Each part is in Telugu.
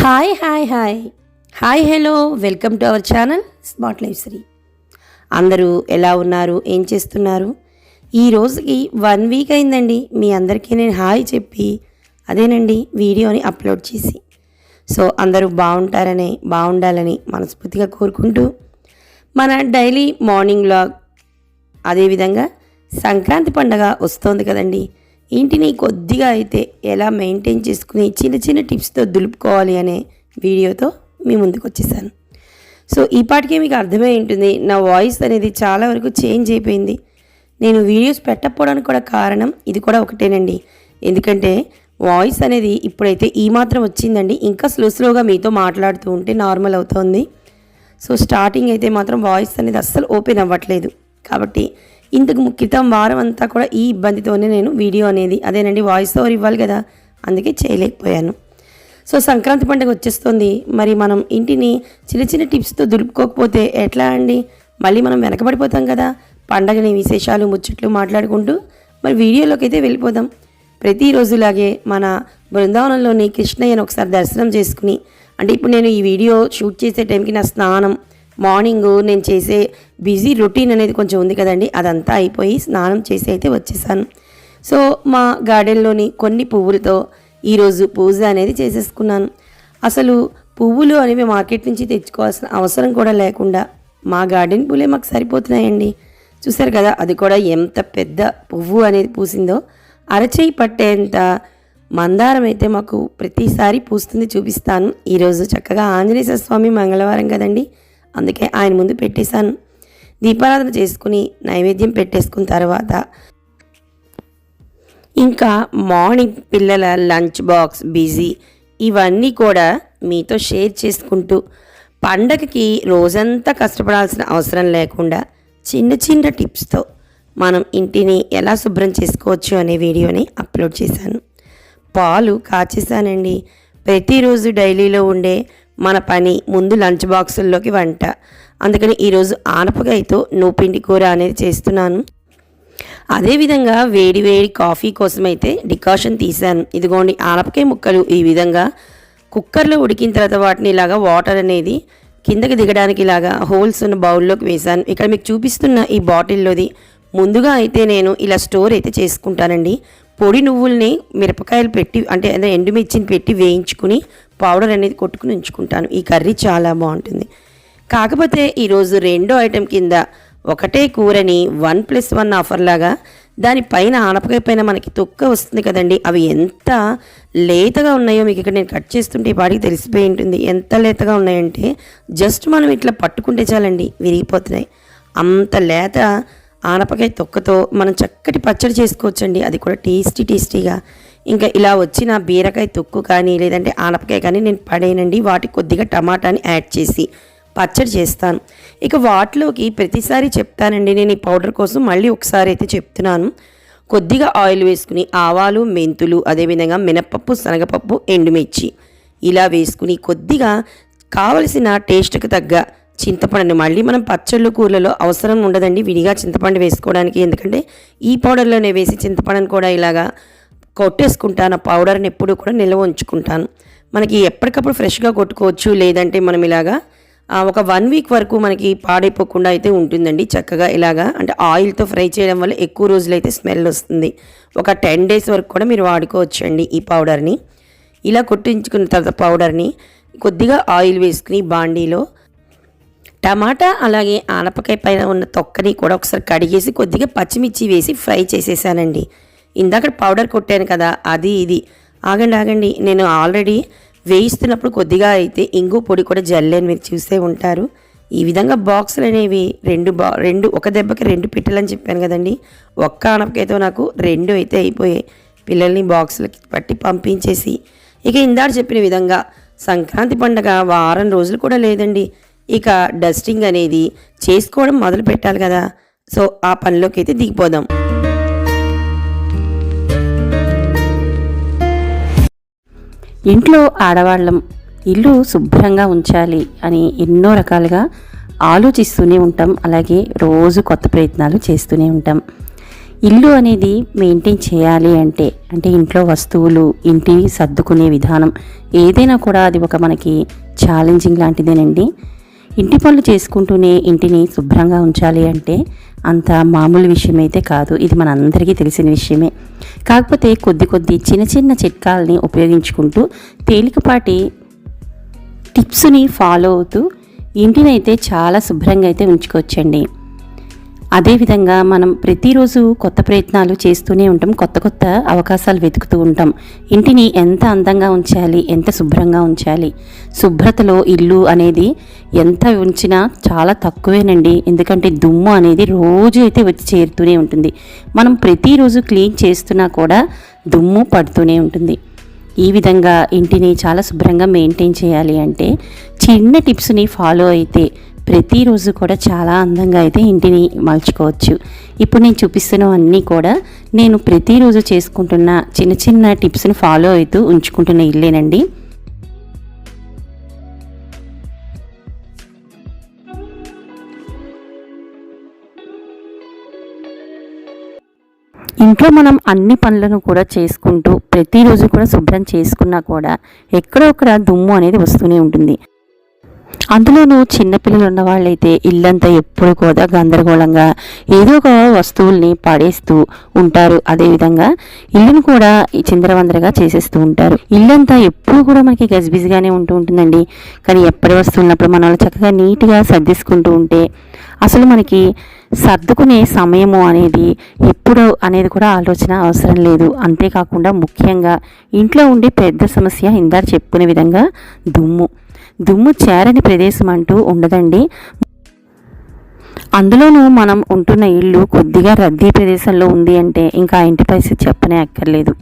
Hi hi hi. Hi hello. Welcome to our channel smart life Sri అందరూ ఎలా ఉన్నారు? ఏం చేస్తున్నారు? ఈ రోజుకి వన్ వీక్ అయిందండి. మీ అందరికీ నేను హాయ్ చెప్పి అదేనండి వీడియోని అప్లోడ్ చేసి. సో అందరూ బాగుంటారని బాగుండాలని మనస్ఫూర్తిగా కోరుకుంటూ మన డైలీ మార్నింగ్ లాగ్ అదేవిధంగా సంక్రాంతి పండగ వస్తోంది కదండి. ఇంటిని కొద్దిగా అయితే ఎలా మెయింటైన్ చేసుకుని చిన్న చిన్న టిప్స్తో దులుపుకోవాలి అనే వీడియోతో మీ ముందుకు వచ్చేసాను. సో ఈ పాటికే మీకు అర్థమై ఉంటుంది నా వాయిస్ అనేది చాలా వరకు చేంజ్ అయిపోయింది. నేను వీడియోస్ పెట్టకపోవడానికి కూడా కారణం ఇది కూడా ఒకటేనండి. ఎందుకంటే వాయిస్ అనేది ఇప్పుడైతే ఈ మాత్రం వచ్చిందండి. ఇంకా స్లో స్లోగా మీతో మాట్లాడుతూ ఉంటే నార్మల్ అవుతుంది. సో స్టార్టింగ్ అయితే మాత్రం వాయిస్ అనేది అస్సలు ఓపెన్ అవ్వట్లేదు. కాబట్టి ఇంతకు ము- క్రితం వారం అంతా కూడా ఈ ఇబ్బందితోనే నేను వీడియో అనేది అదేనండి వాయిస్ ఓవర్ ఇవ్వాలి కదా అందుకే చేయలేకపోయాను. సో సంక్రాంతి పండుగ వచ్చేస్తుంది. మరి మనం ఇంటిని చిన్న చిన్న టిప్స్తో దులుపుకోకపోతే ఎట్లా అండి? మళ్ళీ మనం వెనకబడిపోతాం కదా పండగని విశేషాలు ముచ్చట్లు మాట్లాడుకుంటూ. మరి వీడియోలోకి అయితే వెళ్ళిపోదాం ప్రతిరోజులాగే మన బృందావనంలోని కృష్ణయ్యను ఒకసారి దర్శనం చేసుకుని అంటే ఇప్పుడు నేను ఈ వీడియో షూట్ చేసే టైంకి నా స్నానం మార్నింగ్ నేను చేసే బిజీ రొటీన్ అనేది కొంచెం ఉంది కదండి. అదంతా అయిపోయి స్నానం చేసి అయితే వచ్చేసాను. సో మా గార్డెన్లోని కొన్ని పువ్వులతో ఈరోజు పూజ అనేది చేసేసుకున్నాను. అసలు పువ్వులు అనేవి మార్కెట్ నుంచి తెచ్చుకోవాల్సిన అవసరం కూడా లేకుండా మా గార్డెన్ పూలే మాకు సరిపోతున్నాయండి. చూసారు కదా అది కూడా ఎంత పెద్ద పువ్వు అనేది పూసిందో. అరచేయి పట్టేంత మందారం అయితే మాకు ప్రతిసారి పూస్తుంది చూపిస్తాను. ఈరోజు చక్కగా ఆంజనేయ స్వామి మంగళవారం కదండి. అందుకే ఆయన ముందు పెట్టేశాను. దీపారాధన చేసుకుని నైవేద్యం పెట్టేసుకున్న తర్వాత ఇంకా మార్నింగ్ పిల్లల లంచ్ బాక్స్ బిజీ ఇవన్నీ కూడా మీతో షేర్ చేసుకుంటూ పండగకి రోజంతా కష్టపడాల్సిన అవసరం లేకుండా చిన్న చిన్న టిప్స్తో మనం ఇంటిని ఎలా శుభ్రం చేసుకోవచ్చు అనే వీడియోని అప్లోడ్ చేశాను. పాలు కాచేసానండి ప్రతిరోజు డైలీలో ఉండే మన పని ముందు లంచ్ బాక్సుల్లోకి వంట. అందుకని ఈరోజు ఆనపకాయతో నూపిండి కూర అనేది చేస్తున్నాను. అదేవిధంగా వేడి వేడి కాఫీ కోసమైతే డికాషన్ తీశాను. ఇదిగోండి ఆనపకాయ ముక్కలు ఈ విధంగా కుక్కర్లో ఉడికిన తర్వాత వాటిని ఇలాగా వాటర్ అనేది కిందకి దిగడానికి ఇలాగా హోల్స్ ఉన్న బౌల్లోకి వేశాను. ఇక్కడ మీకు చూపిస్తున్న ఈ బాటిల్లోది ముందుగా అయితే నేను ఇలా స్టోర్ అయితే చేసుకుంటానండి. పొడి నువ్వుల్ని మిరపకాయలు పెట్టి అంటే ఎండుమిర్చిని పెట్టి వేయించుకుని పౌడర్ అనేది కొట్టుకుని ఉంచుకుంటాను. ఈ కర్రీ చాలా బాగుంటుంది. కాకపోతే ఈరోజు రెండో ఐటెం కింద ఒకటే కూరని వన్ ప్లస్ వన్ ఆఫర్ లాగా దానిపైన ఆనపకాయ పైన మనకి తొక్క వస్తుంది కదండి. అవి ఎంత లేతగా ఉన్నాయో మీకు ఇక్కడ నేను కట్ చేస్తుంటే ఈ పాటికి తెలిసిపోయి ఉంటుంది. ఎంత లేతగా ఉన్నాయంటే జస్ట్ మనం ఇట్లా పట్టుకుంటే చాలండి విరిగిపోతున్నాయి. అంత లేత ఆనపకాయ తొక్కతో మనం చక్కటి పచ్చడి చేసుకోవచ్చండి. అది కూడా టేస్టీ టేస్టీగా ఇంకా ఇలా వచ్చిన బీరకాయ తొక్కు కానీ లేదంటే ఆనపకాయ కానీ నేను పడేయనండి. వాటికి కొద్దిగా టమాటాని యాడ్ చేసి పచ్చడి చేస్తాను. ఇక వాటిలోకి ప్రతిసారి చెప్తానండి నేను ఈ పౌడర్ కోసం మళ్ళీ ఒకసారి అయితే చెప్తున్నాను. కొద్దిగా ఆయిల్ వేసుకుని ఆవాలు మెంతులు అదేవిధంగా మినపప్పు శనగపప్పు ఎండుమిర్చి ఇలా వేసుకుని కొద్దిగా కావలసిన టేస్ట్కి తగ్గ చింతపండుని మళ్ళీ మనం పచ్చళ్ళు కూరలలో అవసరం ఉండదండి. విడిగా చింతపండు వేసుకోవడానికి ఎందుకంటే ఈ పౌడర్లోనే వేసి చింతపండుని కూడా ఇలాగా కొట్టేసుకుంటాను. ఆ పౌడర్ని ఎప్పుడు కూడా నిల్వ ఉంచుకుంటాను. మనకి ఎప్పటికప్పుడు ఫ్రెష్గా కొట్టుకోవచ్చు లేదంటే మనం ఇలాగా ఒక వన్ వీక్ వరకు మనకి పాడైపోకుండా అయితే ఉంటుందండి. చక్కగా ఇలాగా అంటే ఆయిల్తో ఫ్రై చేయడం వల్ల ఎక్కువ రోజులైతే స్మెల్ వస్తుంది. ఒక టెన్ డేస్ వరకు కూడా మీరు వాడుకోవచ్చు అండి ఈ పౌడర్ని ఇలా కొట్టించుకున్న తర్వాత పౌడర్ని కొద్దిగా ఆయిల్ వేసుకుని బాండీలో టమాటా అలాగే ఆనపకాయ పైన ఉన్న తొక్కని కూడా ఒకసారి కడిగేసి కొద్దిగా పచ్చిమిర్చి వేసి ఫ్రై చేసేసానండి. ఇందాక పౌడర్ కొట్టాను కదా అది ఇది. ఆగండి ఆగండి. నేను ఆల్రెడీ వేయిస్తున్నప్పుడు కొద్దిగా అయితే ఇంగు పొడి కూడా జల్లేని మీరు చూసే ఉంటారు. ఈ విధంగా బాక్సులు అనేవి రెండు బా రెండు ఒక దెబ్బకి రెండు పిట్టలని చెప్పాను కదండి. ఒక్క అనపకైతే నాకు రెండు అయితే అయిపోయాయి. పిల్లల్ని బాక్సులకి పట్టి పంపించేసి. ఇక ఇందాక చెప్పిన విధంగా సంక్రాంతి పండగ వారం రోజులు కూడా లేదండి. ఇక డస్టింగ్ అనేది చేసుకోవడం మొదలు పెట్టాలి కదా. సో ఆ పనిలోకి అయితే దిగిపోదాం. ఇంట్లో ఆడవాళ్ళం ఇల్లు శుభ్రంగా ఉంచాలి అని ఎన్నో రకాలుగా ఆలోచిస్తూనే ఉంటాం. అలాగే రోజు కొత్త ప్రయత్నాలు చేస్తూనే ఉంటాం. ఇల్లు అనేది మెయింటైన్ చేయాలి అంటే అంటే ఇంట్లో వస్తువులు ఇంటి సర్దుకునే విధానం ఏదైనా కూడా అది ఒక మనకి ఛాలెంజింగ్ లాంటిదేనండి. ఇంటి పనులు చేసుకుంటూనే ఇంటిని శుభ్రంగా ఉంచాలి అంటే అంత మామూలు విషయం అయితే కాదు. ఇది మనందరికీ తెలిసిన విషయమే. కాకపోతే కొద్ది కొద్ది చిన్న చిన్న చిట్కాలని ఉపయోగించుకుంటూ తేలికపాటి టిప్స్ని ఫాలో అవుతూ ఇంటినైతే చాలా శుభ్రంగా అయితే ఉంచుకోవచ్చండి. అదేవిధంగా మనం ప్రతిరోజు కొత్త ప్రయత్నాలు చేస్తూనే ఉంటాం. కొత్త కొత్త అవకాశాలు వెతుకుతూ ఉంటాం. ఇంటిని ఎంత అందంగా ఉంచాలి ఎంత శుభ్రంగా ఉంచాలి? శుభ్రతలో ఇల్లు అనేది ఎంత ఉంచినా చాలా తక్కువేనండి. ఎందుకంటే దుమ్ము అనేది రోజు అయితే వచ్చి చేరుతూనే ఉంటుంది. మనం ప్రతిరోజు క్లీన్ చేస్తున్నా కూడా దుమ్ము పడుతూనే ఉంటుంది. ఈ విధంగా ఇంటిని చాలా శుభ్రంగా మెయింటైన్ చేయాలి అంటే చిన్న టిప్స్ని ఫాలో అయితే ప్రతిరోజు కూడా చాలా అందంగా అయితే ఇంటిని మలుచుకోవచ్చు. ఇప్పుడు నేను చూపిస్తున్నవన్నీ కూడా నేను ప్రతిరోజు చేసుకుంటున్న చిన్న చిన్న టిప్స్ని ఫాలో అవుతూ ఉంచుకుంటున్న ఇల్లేనండి. ఇంట్లో మనం అన్ని పనులను కూడా చేసుకుంటూ ప్రతిరోజు కూడా శుభ్రం చేసుకున్నా కూడా ఎక్కడొక్కడ దుమ్ము అనేది వస్తూనే ఉంటుంది. అందులోనూ చిన్నపిల్లలు ఉన్న వాళ్ళైతే ఇల్లంతా ఎప్పుడు కూడా గందరగోళంగా ఏదో ఒక వస్తువుల్ని పడేస్తూ ఉంటారు. అదేవిధంగా ఇల్లును కూడా చిందరవందరగా చేసేస్తూ ఉంటారు. ఇల్లంతా ఎప్పుడు కూడా మనకి గజిబిజిగానే ఉంటూ ఉంటుందండి. కానీ ఎప్పటి వస్తువు ఉన్నప్పుడు మనం చక్కగా నీట్గా సర్దేసుకుంటూ ఉంటే అసలు మనకి సర్దుకునే సమయము అనేది ఎప్పుడు అనేది కూడా ఆలోచన అవసరం లేదు. అంతేకాకుండా ముఖ్యంగా ఇంట్లో ఉండే పెద్ద సమస్య ఇందాక చెప్పుకునే విధంగా దుమ్ము. దుమ్ము చేరని ప్రదేశం అంటూ ఉండదండి. అందులోనూ మనం ఉంటున్న ఇల్లు కొద్దిగా రద్దీ ప్రదేశంలో ఉంది అంటే ఇంకా ఆ ఇంటి పరిస్థితి చెప్పనే అక్కర్లేదు.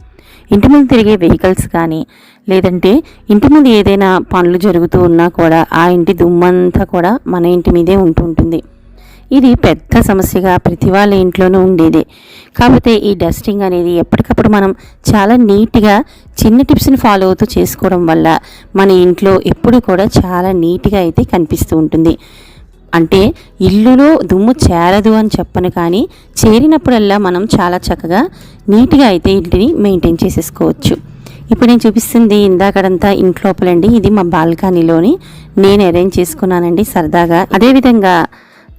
ఇంటి ముందు తిరిగే వెహికల్స్ కానీ లేదంటే ఇంటి ముందు ఏదైనా పనులు జరుగుతూ ఉన్నా కూడా ఆ ఇంటి దుమ్మంతా కూడా మన ఇంటి మీదే ఉంటుంటుంది ఇది పెద్ద సమస్యగా ప్రతి వాళ్ళ ఇంట్లోనూ ఉండేది. కాకపోతే ఈ డస్టింగ్ అనేది ఎప్పటికప్పుడు మనం చాలా నీట్గా చిన్న టిప్స్ని ఫాలో అవుతూ చేసుకోవడం వల్ల మన ఇంట్లో ఎప్పుడు కూడా చాలా నీట్గా అయితే కనిపిస్తూ ఉంటుంది. అంటే ఇల్లులో దుమ్ము చేరదు అని చెప్పను కానీ చేరినప్పుడల్లా మనం చాలా చక్కగా నీట్గా అయితే ఇంటిని మెయింటైన్ చేసేసుకోవచ్చు. ఇప్పుడు నేను చూపిస్తుంది ఇందాకడంతా ఇంట్లోపలండి. ఇది మా బాల్కనీలోని నేను అరేంజ్ చేసుకున్నానండి సరదాగా. అదేవిధంగా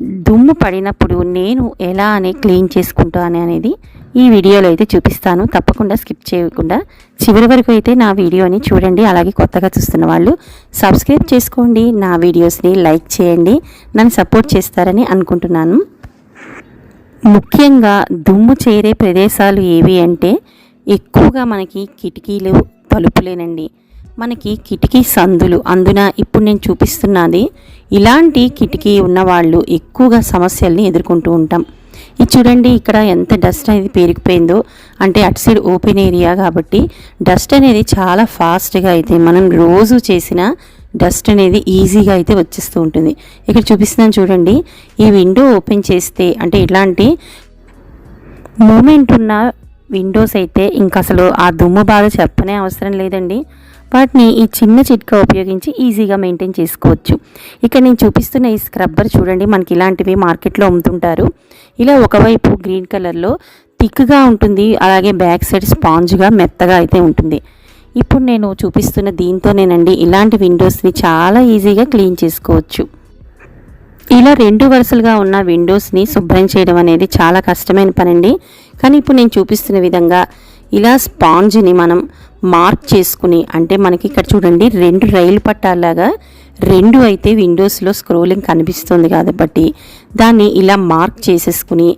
దుమ్ము పడినప్పుడు నేను ఎలా అని క్లీన్ చేసుకుంటాను అనేది ఈ వీడియోలో అయితే చూపిస్తాను. తప్పకుండా స్కిప్ చేయకుండా చివరి వరకు అయితే నా వీడియోని చూడండి. అలాగే కొత్తగా చూస్తున్న వాళ్ళు సబ్స్క్రైబ్ చేసుకోండి. నా వీడియోస్ని లైక్ చేయండి. నన్ను సపోర్ట్ చేస్తారని అనుకుంటున్నాను. ముఖ్యంగా దుమ్ము చేరే ప్రదేశాలు ఏవి అంటే ఎక్కువగా మనకి కిటికీలు తలుపులేనండి. మనకి కిటికీ సందులు. అందున ఇప్పుడు నేను చూపిస్తున్నది ఇలాంటి కిటికీ ఉన్నవాళ్ళు ఎక్కువగా సమస్యల్ని ఎదుర్కొంటూ ఉంటాం. ఇది చూడండి ఇక్కడ ఎంత డస్ట్ అనేది పేరుకుపోయిందో అంటే అటు సైడ్ ఓపెన్ ఏరియా కాబట్టి డస్ట్ అనేది చాలా ఫాస్ట్గా అయితే మనం రోజు చేసిన డస్ట్ అనేది ఈజీగా అయితే వచ్చేస్తూ ఉంటుంది. ఇక్కడ చూపిస్తున్నాను చూడండి. ఈ విండో ఓపెన్ చేస్తే అంటే ఇలాంటి మూమెంట్ ఉన్న విండోస్ అయితే ఇంకా అసలు ఆ దుమ్ము బాధ చెప్పనే అవసరం లేదండి. వాటిని ఈ చిన్న చిట్కా ఉపయోగించి ఈజీగా మెయింటైన్ చేసుకోవచ్చు. ఇక్కడ నేను చూపిస్తున్న ఈ స్క్రబ్బర్ చూడండి మనకి ఇలాంటివి మార్కెట్లో అమ్ముతుంటారు. ఇలా ఒకవైపు గ్రీన్ కలర్లో థిక్గా ఉంటుంది అలాగే బ్యాక్ సైడ్ స్పాంజ్గా మెత్తగా అయితే ఉంటుంది. ఇప్పుడు నేను చూపిస్తున్న దీంతోనేనండి ఇలాంటి విండోస్ని చాలా ఈజీగా క్లీన్ చేసుకోవచ్చు. ఇలా రెండు వరుసలుగా ఉన్న విండోస్ని శుభ్రం చేయడం అనేది చాలా కష్టమైన పనండి. కానీ ఇప్పుడు నేను చూపిస్తున్న విధంగా ఇలా స్పాంజ్ని మనం మార్క్ చేసుకుని అంటే మనకి ఇక్కడ చూడండి రెండు రైలు పట్టాలాగా రెండు అయితే విండోస్లో స్క్రోలింగ్ కనిపిస్తుంది కాబట్టి దాన్ని ఇలా మార్క్ చేసేసుకుని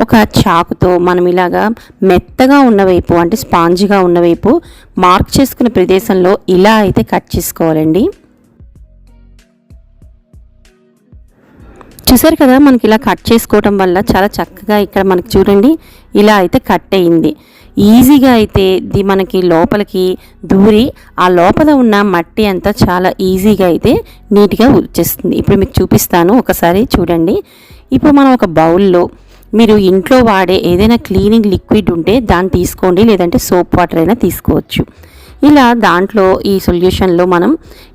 ఒక చాకుతో మనం ఇలాగా మెత్తగా ఉన్నవైపు అంటే స్పాంజ్గా ఉన్నవైపు మార్క్ చేసుకున్న ప్రదేశంలో ఇలా అయితే కట్ చేసుకోవాలండి. చూసారు కదా మనకి ఇలా కట్ చేసుకోవటం వల్ల చాలా చక్కగా ఇక్కడ మనకి చూడండి ఇలా అయితే కట్ అయింది. ఈజీగా అయితే ఇది మనకి లోపలికి దూరి ఆ లోపల ఉన్న మట్టి అంతా చాలా ఈజీగా అయితే నీట్గా వచ్చేస్తుంది. ఇప్పుడు మీకు చూపిస్తాను ఒకసారి చూడండి. ఇప్పుడు మనం ఒక బౌల్లో మీరు ఇంట్లో వాడే ఏదైనా క్లీనింగ్ లిక్విడ్ ఉంటే దాన్ని తీసుకోండి లేదంటే సోప్ వాటర్ అయినా తీసుకోవచ్చు. ఇలా దాంట్లో ఈ సొల్యూషన్లో మనం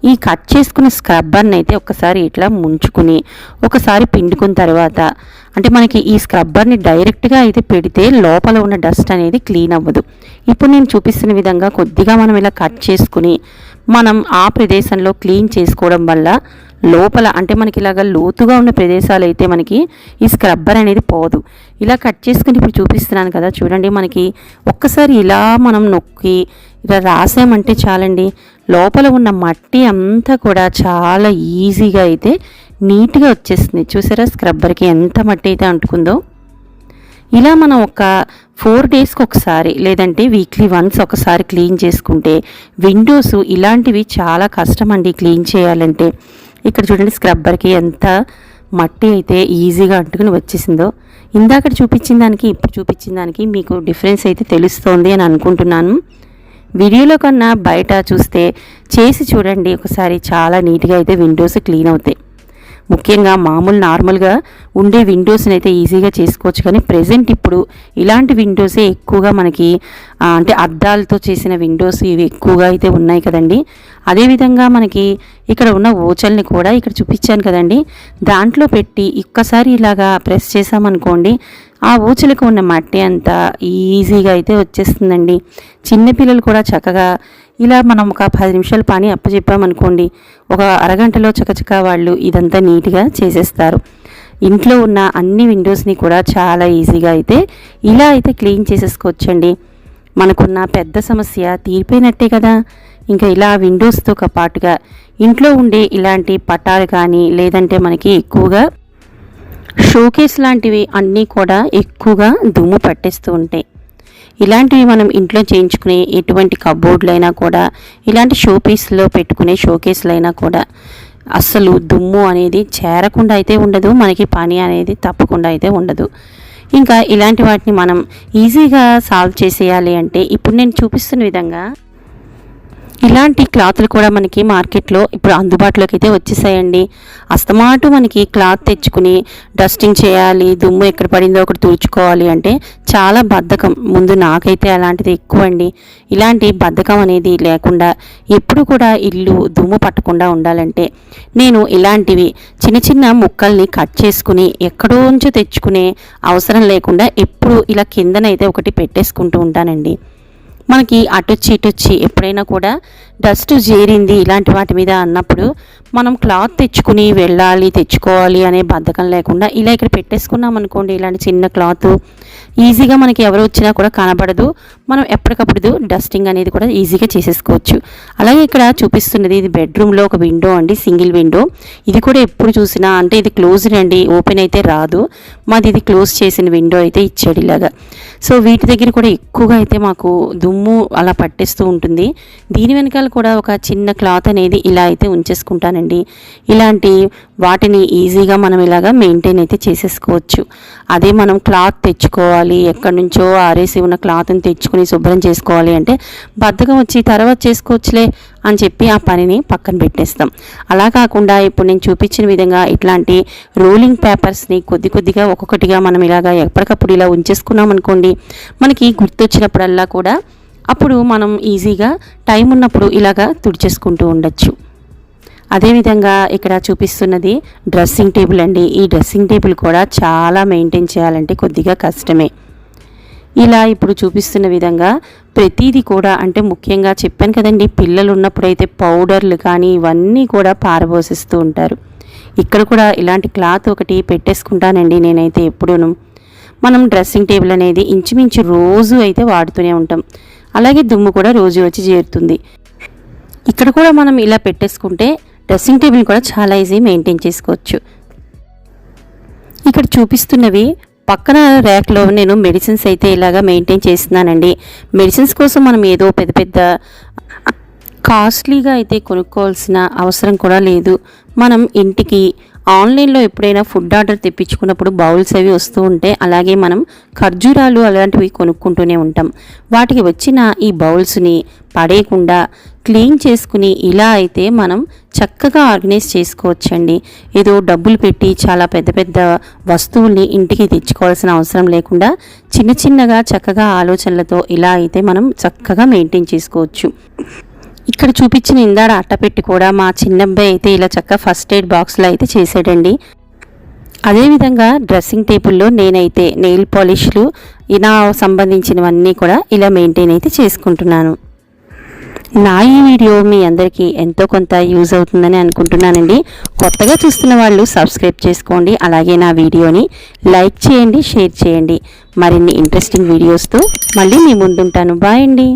ఈ కట్ చేసుకున్న స్క్రబ్బర్ని అయితే ఒకసారి ఇట్లా ముంచుకుని ఒకసారి పిండుకున్న తర్వాత అంటే మనకి ఈ స్క్రబ్బర్ని డైరెక్ట్గా అయితే పెడితే లోపల ఉన్న డస్ట్ అనేది క్లీన్ అవ్వదు. ఇప్పుడు నేను చూపిస్తున్న విధంగా కొద్దిగా మనం ఇలా కట్ చేసుకుని మనం ఆ ప్రదేశంలో క్లీన్ చేసుకోవడం వల్ల లోపల అంటే మనకి ఇలాగ లోతుగా ఉన్న ప్రదేశాలు అయితే మనకి ఈ స్క్రబ్బర్ అనేది పోదు. ఇలా కట్ చేసుకుని ఇప్పుడు చూపిస్తున్నాను కదా చూడండి మనకి ఒక్కసారి ఇలా మనం నొక్కి ఇలా రాసామంటే చాలండి. లోపల ఉన్న మట్టి అంతా కూడా చాలా ఈజీగా అయితే నీట్గా వచ్చేస్తుంది చూసారా? స్క్రబ్బర్కి ఎంత మట్టి అయితే అంటుకుందో. ఇలా మనం ఒక ఫోర్ డేస్కి ఒకసారి లేదంటే వీక్లీ వన్స్ ఒకసారి క్లీన్ చేసుకుంటే విండోస్ ఇలాంటివి చాలా కష్టం అండి క్లీన్ చేయాలంటే. ఇక్కడ చూడండి స్క్రబ్బర్కి ఎంత మట్టి అయితే ఈజీగా అంటుకుని వచ్చేసిందో. ఇందాక చూపించిన దానికి ఇప్పుడు చూపించిన దానికి మీకు డిఫరెన్స్ అయితే తెలుస్తోంది అని అనుకుంటున్నాను. వీడియోలో కన్నా బయట చూస్తే చేసి చూడండి. ఒకసారి చాలా నీట్గా అయితే విండోస్ క్లీన్ అవుతాయి. ముఖ్యంగా మామూలు నార్మల్గా ఉండే విండోస్ని అయితే ఈజీగా చేసుకోవచ్చు. కానీ ప్రజెంట్ ఇప్పుడు ఇలాంటి విండోసే ఎక్కువగా మనకి అంటే అద్దాలతో చేసిన విండోస్ ఇవి ఎక్కువగా అయితే ఉన్నాయి కదండి. అదేవిధంగా మనకి ఇక్కడ ఉన్న ఓచల్ని కూడా ఇక్కడ చూపించాను కదండి. దాంట్లో పెట్టి ఒక్కసారి ఇలాగా ప్రెస్ చేసామనుకోండి ఆ ఊచలకు ఉన్న మట్టి అంతా ఈజీగా అయితే వచ్చేస్తుందండి. చిన్నపిల్లలు కూడా చక్కగా ఇలా మనం ఒక పది నిమిషాల పని అప్పచెప్పామనుకోండి ఒక అరగంటలో చకచకా వాళ్ళు ఇదంతా నీట్గా చేసేస్తారు. ఇంట్లో ఉన్న అన్ని విండోస్ని కూడా చాలా ఈజీగా అయితే ఇలా అయితే క్లీన్ చేసేసుకోవచ్చండి. మనకున్న పెద్ద సమస్య తీరిపోయినట్టే కదా. ఇంకా ఇలా విండోస్తో పాటుగా ఇంట్లో ఉండే ఇలాంటి పట్టాలు కానీ లేదంటే మనకి ఎక్కువగా షోకేస్ లాంటివి అన్నీ కూడా ఎక్కువగా దుమ్ము పట్టేస్తూ ఉంటాయి. ఇలాంటివి మనం ఇంట్లో చేయించుకునే ఎటువంటి కబోర్డ్లైనా కూడా ఇలాంటి షో పీస్లో పెట్టుకునే షోకేస్లు అయినా కూడా అస్సలు దుమ్ము అనేది చేరకుండా అయితే ఉండదు మనకి పని అనేది తప్పకుండా అయితే ఉండదు. ఇంకా ఇలాంటి వాటిని మనం ఈజీగా సాల్వ్ చేసేయాలి అంటే ఇప్పుడు నేను చూపిస్తున్న విధంగా ఇలాంటి క్లాత్లు కూడా మనకి మార్కెట్లో ఇప్పుడు అందుబాటులోకి అయితే వచ్చేసాయండి. అస్తమాటు మనకి క్లాత్ తెచ్చుకుని డస్టింగ్ చేయాలి దుమ్ము ఎక్కడ పడిందో ఒకటి తుడుచుకోవాలి అంటే చాలా బద్ధకం. ముందు నాకైతే అలాంటిది ఎక్కువ అండి ఇలాంటి బద్ధకం అనేది లేకుండా ఎప్పుడు కూడా ఇల్లు దుమ్ము పట్టకుండా ఉండాలంటే నేను ఇలాంటివి చిన్న చిన్న ముక్కల్ని కట్ చేసుకుని ఎక్కడోంచో తెచ్చుకునే అవసరం లేకుండా ఎప్పుడు ఇలా కిందనైతే ఒకటి పెట్టేసుకుంటూ ఉంటానండి. మనకి అటొచ్చి ఇటొచ్చి ఎప్పుడైనా కూడా డస్ట్ చేరింది ఇలాంటి వాటి మీద అన్నప్పుడు మనం క్లాత్ తెచ్చుకుని వెళ్ళాలి తెచ్చుకోవాలి అనే బద్ధకం లేకుండా ఇలా ఇక్కడ పెట్టేసుకున్నాం అనుకోండి ఇలాంటి చిన్న క్లాత్ ఈజీగా మనకి ఎవరు వచ్చినా కూడా కనబడదు. మనం ఎప్పటికప్పుడు డస్టింగ్ అనేది కూడా ఈజీగా చేసేసుకోవచ్చు. అలాగే ఇక్కడ చూపిస్తున్నది ఇది బెడ్రూమ్లో ఒక విండో అండి సింగిల్ విండో. ఇది కూడా ఎప్పుడు చూసినా అంటే ఇది క్లోజ్డ్ అండి ఓపెన్ అయితే రాదు. మాది ఇది క్లోజ్ చేసిన విండో అయితే ఇచ్చాడు ఇలాగా. సో వీటి దగ్గర కూడా ఎక్కువగా అయితే మాకు దుమ్ము అలా పట్టేస్తూ ఉంటుంది. దీని వెనకాల కూడా ఒక చిన్న క్లాత్ అనేది ఇలా అయితే ఉంచేసుకుంటానండి. ఇలాంటి వాటిని ఈజీగా మనం ఇలాగా మెయింటైన్ అయితే చేసేసుకోవచ్చు. అదే మనం క్లాత్ తెచ్చుకోవాలి. ఎక్కడి నుంచో ఆరేసి ఉన్న క్లాత్ని తెచ్చుకుని శుభ్రం చేసుకోవాలి అంటే బద్ధకం వచ్చి తర్వాత చేసుకోవచ్చులే అని చెప్పి ఆ పనిని పక్కన పెట్టేస్తాం. అలా కాకుండా ఇప్పుడు నేను చూపించిన విధంగా ఇట్లాంటి రోలింగ్ పేపర్స్ని కొద్ది కొద్దిగా ఒక్కొక్కటిగా మనం ఇలాగా ఎప్పటికప్పుడు ఇలా ఉంచేసుకున్నాం అనుకోండి మనకి గుర్తొచ్చినప్పుడల్లా కూడా అప్పుడు మనం ఈజీగా టైం ఉన్నప్పుడు ఇలాగా తుడిచేసుకుంటూ ఉండొచ్చు. అదేవిధంగా ఇక్కడ చూపిస్తున్నది డ్రెస్సింగ్ టేబుల్ అండి. ఈ డ్రెస్సింగ్ టేబుల్ కూడా చాలా మెయింటైన్ చేయాలంటే కొద్దిగా కష్టమే. ఇలా ఇప్పుడు చూపిస్తున్న విధంగా ప్రతిదీ కూడా అంటే ముఖ్యంగా చెప్పాను కదండి పిల్లలు ఉన్నప్పుడైతే పౌడర్లు కానీ ఇవన్నీ కూడా పారబోసిస్తూ ఉంటారు. ఇక్కడ కూడా ఇలాంటి క్లాత్ ఒకటి పెట్టేసుకుంటానండి నేనైతే ఎప్పుడూను. మనం డ్రెస్సింగ్ టేబుల్ అనేది ఇంచుమించు రోజు అయితే వాడుతూనే ఉంటాం. అలాగే దుమ్ము కూడా రోజు వచ్చి చేరుతుంది. ఇక్కడ కూడా మనం ఇలా పెట్టేసుకుంటే డ్రెస్సింగ్ టేబుల్ కూడా చాలా ఈజీ మెయింటైన్ చేసుకోవచ్చు. ఇక్కడ చూపిస్తున్నవి పక్కన ర్యాక్లో నేను మెడిసిన్స్ అయితే ఇలాగా మెయింటైన్ చేస్తున్నానండి. మెడిసిన్స్ కోసం మనం ఏదో పెద్ద పెద్ద కాస్ట్లీగా అయితే కొనుక్కోవాల్సిన అవసరం కూడా లేదు. మనం ఇంటికి ఆన్లైన్లో ఎప్పుడైనా ఫుడ్ ఆర్డర్ తెప్పించుకున్నప్పుడు బౌల్స్ అవి వస్తూ ఉంటే అలాగే మనం ఖర్జూరాలు అలాంటివి కొనుక్కుంటూనే ఉంటాం. వాటికి వచ్చిన ఈ బౌల్స్ని పడేయకుండా క్లీన్ చేసుకుని ఇలా అయితే మనం చక్కగా ఆర్గనైజ్ చేసుకోవచ్చండి. ఏదో డబ్బులు పెట్టి చాలా పెద్ద పెద్ద వస్తువుల్ని ఇంటికి తెచ్చుకోవాల్సిన అవసరం లేకుండా చిన్న చిన్నగా చక్కగా ఆలోచనలతో ఇలా అయితే మనం చక్కగా మెయింటైన్ చేసుకోవచ్చు. ఇక్కడ చూపించిన ఇందాడ అట్టపెట్టి కూడా మా చిన్నబ్బాయి అయితే ఇలా చక్కగా ఫస్ట్ ఎయిడ్ బాక్స్లో అయితే చేసాడండి అదేవిధంగా డ్రెస్సింగ్ టేబుల్లో నేనైతే నెయిల్ పాలిష్లు ఇలా సంబంధించినవన్నీ కూడా ఇలా మెయింటైన్ అయితే చేసుకుంటున్నాను. నా ఈ వీడియో మీ అందరికీ ఎంతో కొంత యూజ్ అవుతుందని అనుకుంటున్నానండి. కొత్తగా చూస్తున్న వాళ్ళు సబ్స్క్రైబ్ చేసుకోండి అలాగే నా వీడియోని లైక్ చేయండి షేర్ చేయండి. మరిన్ని ఇంట్రెస్టింగ్ వీడియోస్తో మళ్ళీ మీ ముందుంటాను. బాయ్ అండి.